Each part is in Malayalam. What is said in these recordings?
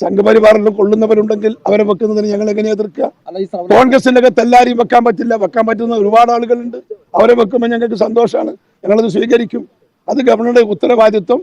സംഘപരിവാറിൽ കൊള്ളുന്നവരുണ്ടെങ്കിൽ അവരെ വെക്കുന്നതിന് ഞങ്ങൾ എങ്ങനെ എതിർക്കുക? അല്ല ഈ ശ്രവണ കോൺഗ്രസിന്റെ അകത്ത് എല്ലാരെയും വെക്കാൻ പറ്റില്ല. വെക്കാൻ പറ്റുന്ന ഒരുപാട് ആളുകളുണ്ട്. അവരെ വെക്കുമ്പോൾ ഞങ്ങൾക്ക് സന്തോഷമാണ്. ഞങ്ങളത് സ്വീകരിക്കും. അത് ഗവർണറുടെ ഉത്തരവാദിത്വം.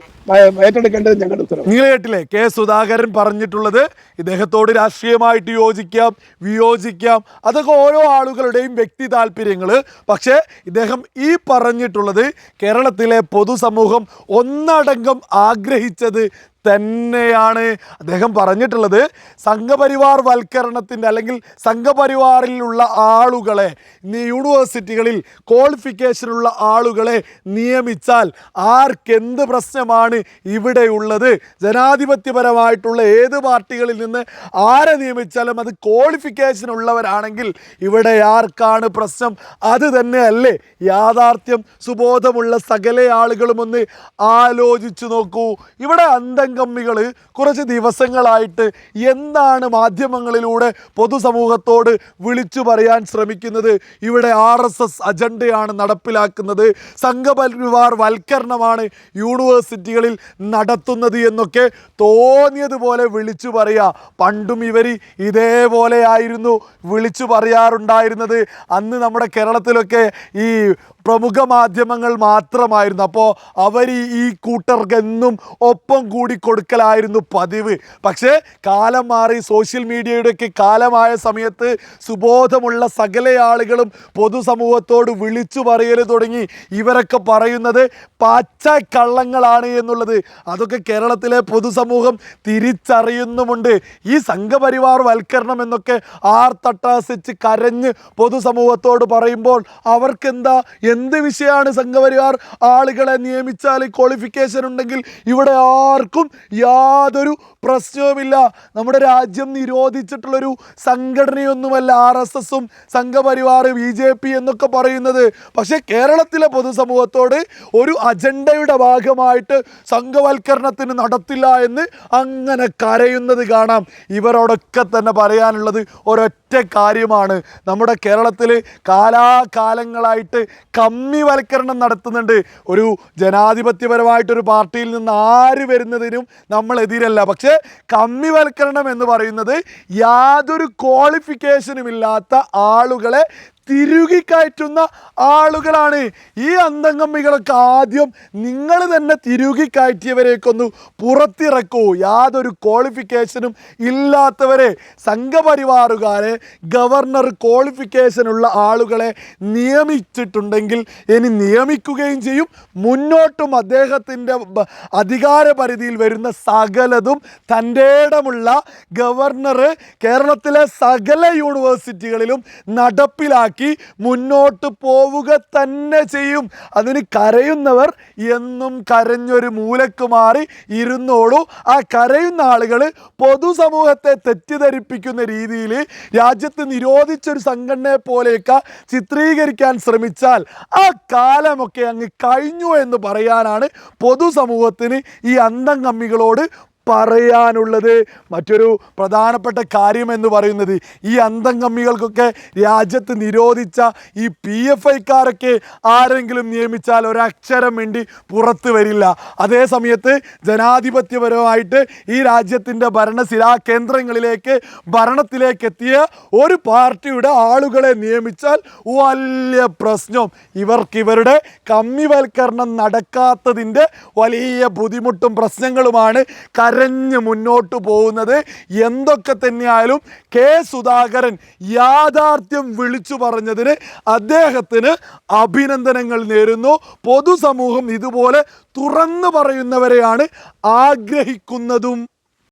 ഏറ്റെടുക്കേണ്ടത് ഞങ്ങളുടെ ഉത്തരവ് നിങ്ങൾ കേട്ടില്ലേ കെ സുധാകരൻ പറഞ്ഞിട്ടുള്ളത് ഇദ്ദേഹത്തോട് രാഷ്ട്രീയമായിട്ട് യോജിക്കാം വിയോജിക്കാം. അതൊക്കെ ഓരോ ആളുകളുടെയും വ്യക്തി താല്പര്യങ്ങൾ പക്ഷേ ഇദ്ദേഹം ഈ പറഞ്ഞിട്ടുള്ളത് കേരളത്തിലെ പൊതുസമൂഹം ഒന്നടങ്കം ആഗ്രഹിച്ചത് തന്നെയാണ് അദ്ദേഹം പറഞ്ഞിട്ടുള്ളത്. സംഘപരിവാർ വൽക്കരണത്തിന്റെ അല്ലെങ്കിൽ സംഘപരിവാറിലുള്ള ആളുകളെ യൂണിവേഴ്സിറ്റികളിൽ ക്വാളിഫിക്കേഷനുള്ള ആളുകളെ നിയമിച്ചാൽ ആർക്കെന്ത് പ്രശ്നമാണ് ഇവിടെയുള്ളത്? ജനാധിപത്യപരമായിട്ടുള്ള ഏത് പാർട്ടികളിൽ നിന്ന് ആരെ നിയമിച്ചാലും അത് ക്വാളിഫിക്കേഷൻ ഉള്ളവരാണെങ്കിൽ ഇവിടെ ആർക്കാണ് പ്രശ്നം? അത് തന്നെയല്ലേ യാഥാർത്ഥ്യം. സുബോധമുള്ള സകല ആളുകളും ഒന്ന് ആലോചിച്ചു നോക്കൂ. ഇവിടെ അന്തംകമ്മികൾ കുറച്ച് ദിവസങ്ങളായിട്ട് എന്താണ് മാധ്യമങ്ങളിലൂടെ പൊതുസമൂഹത്തോട് വിളിച്ചു പറയാൻ ശ്രമിക്കുന്നത്? ഇവിടെ ആർ എസ് എസ് അജണ്ടയാണ് നടപ്പിലാക്കുന്നത്. സംഘപരിവാർ വൽക്കരണമാണ് യൂണിവേഴ്സിറ്റികളിൽ നടത്തുന്നത് എന്നൊക്കെ തോന്നിയതുപോലെ വിളിച്ചു പറയുക പണ്ടും ഇവർ ഇതേപോലെയായിരുന്നു വിളിച്ചു പറയാറുണ്ടായിരുന്നത്. അന്ന് നമ്മുടെ കേരളത്തിലൊക്കെ ഈ പ്രമുഖ മാധ്യമങ്ങൾ മാത്രമായിരുന്നു. അപ്പോൾ അവർ ഈ കൂട്ടർക്കെന്നും ഒപ്പം കൂടി കൊടുക്കലായിരുന്നു പതിവ്. പക്ഷേ കാലം മാറി സോഷ്യൽ മീഡിയയുടെയൊക്കെ കാലമായ സമയത്ത് സുബോധമുള്ള സകല ആളുകളും പൊതുസമൂഹത്തോട് വിളിച്ചു പറയൽ തുടങ്ങി. ഇവരൊക്കെ പറയുന്നത് പച്ച കള്ളങ്ങളാണ് എന്നുള്ളത്. അതൊക്കെ കേരളത്തിലെ പൊതുസമൂഹം തിരിച്ചറിയുന്നുമുണ്ട്. ഈ സംഘപരിവാർ വൽക്കരണം എന്നൊക്കെ ആർ തട്ടാസിച്ച് കരഞ്ഞ് പൊതുസമൂഹത്തോട് പറയുമ്പോൾ അവർക്കെന്താ? എന്ത് വിഷയമാണ് സംഘപരിവാർ ആളുകളെ നിയമിച്ചാൽ ക്വാളിഫിക്കേഷൻ ഉണ്ടെങ്കിൽ ഇവിടെ ആർക്കും യാതൊരു പ്രശ്നവുമില്ല. നമ്മുടെ രാജ്യം നിരോധിച്ചിട്ടുള്ളൊരു സംഘടനയൊന്നുമല്ല. ആർ എസ് എസും സംഘപരിവാർ ബി ജെ പി എന്നൊക്കെ പറയുന്നത്. പക്ഷേ കേരളത്തിലെ പൊതുസമൂഹത്തോട് ഒരു അജണ്ടയുടെ ഭാഗമായിട്ട് സംഘവൽക്കരണത്തിന് നടത്തില്ല എന്ന് അങ്ങനെ കരയുന്നത് കാണാം. ഇവരോടൊക്കെ തന്നെ പറയാനുള്ളത് ഒരൊറ്റ കാര്യമാണ്. നമ്മുടെ കേരളത്തിൽ കാലാകാലങ്ങളായിട്ട് കമ്മിവൽക്കരണം നടത്തുന്നുണ്ട്. ഒരു ജനാധിപത്യപരമായിട്ടൊരു പാർട്ടിയിൽ നിന്ന് ആര് വരുന്നതിനും നമ്മൾ എതിരല്ല. പക്ഷേ കമ്മിവൽക്കരണം എന്ന് പറയുന്നത് യാതൊരു ക്വാളിഫിക്കേഷനും ഇല്ലാത്ത ആളുകളെ തിരുകി കയറ്റുന്ന ആളുകളാണ്. ഈ അന്തംഗമ്മികളൊക്കെ ആദ്യം നിങ്ങൾ തന്നെ തിരുകി കയറ്റിയവരേക്കൊന്ന് പുറത്തിറക്കൂ. യാതൊരു ക്വാളിഫിക്കേഷനും ഇല്ലാത്തവരെ സംഘപരിവാറുകാരെ ഗവർണർ ക്വാളിഫിക്കേഷനുള്ള ആളുകളെ നിയമിച്ചിട്ടുണ്ടെങ്കിൽ ഇനി നിയമിക്കുകയും ചെയ്യും. മുന്നോട്ടും അദ്ദേഹത്തിന്റെ അധികാരപരിധിയിൽ അധികാര പരിധിയിൽ വരുന്ന സകലതും തന്റെ ഇടമുള്ള ഗവർണർ കേരളത്തിലെ സകല യൂണിവേഴ്സിറ്റികളിലും നടപ്പിലാക്കി മുന്നോട്ട് പോവുക തന്നെ ചെയ്യും. അതിന് കരയുന്നവർ എന്നും കരഞ്ഞൊരു മൂലക്ക് മാറി ഇരുന്നോളൂ. ആ കരയുന്ന ആളുകൾ പൊതുസമൂഹത്തെ തെറ്റിദ്ധരിപ്പിക്കുന്ന രീതിയിൽ രാജ്യത്ത് നിരോധിച്ചൊരു സംഘടനയെ പോലെയൊക്കെ ചിത്രീകരിക്കാൻ ശ്രമിച്ചാൽ ആ കാലമൊക്കെ അങ്ങ് കഴിഞ്ഞു എന്ന് പറയാനാണ് പൊതുസമൂഹത്തിന് ഈ അന്തംകമ്മികളോട് പറയാനുള്ളത്. മറ്റൊരു പ്രധാനപ്പെട്ട കാര്യം എന്ന് പറയുന്നത് ഈ അന്തംകമ്മികൾക്കൊക്കെ രാജ്യത്ത് നിരോധിച്ച ഈ പി എഫ് ഐക്കാരൊക്കെ ആരെങ്കിലും നിയമിച്ചാൽ ഒരക്ഷരം വേണ്ടി പുറത്ത് വരില്ല. അതേ സമയത്ത് ജനാധിപത്യപരമായിട്ട് ഈ രാജ്യത്തിന്റെ ഭരണശിലാ കേന്ദ്രങ്ങളിലേക്ക് ഭരണത്തിലേക്ക് എത്തിയ ഒരു പാർട്ടിയുടെ ആളുകളെ നിയമിച്ചാൽ വലിയ പ്രശ്നം. ഇവർക്കിവരുടെ കമ്മിവൽക്കരണം നടക്കാത്തതിന്റെ വലിയ ബുദ്ധിമുട്ടും പ്രശ്നങ്ങളുമാണ് കരഞ്ഞ് മുന്നോട്ട് പോകുന്നത് എന്തൊക്കെ തന്നെയായാലും കെ സുധാകരൻ യാഥാർത്ഥ്യം വിളിച്ചു പറഞ്ഞതിന് അദ്ദേഹത്തിന് അഭിനന്ദനങ്ങൾ നേരുന്നു. പൊതുസമൂഹം ഇതുപോലെ തുറന്നു പറയുന്നവരെയാണ് ആഗ്രഹിക്കുന്നതും.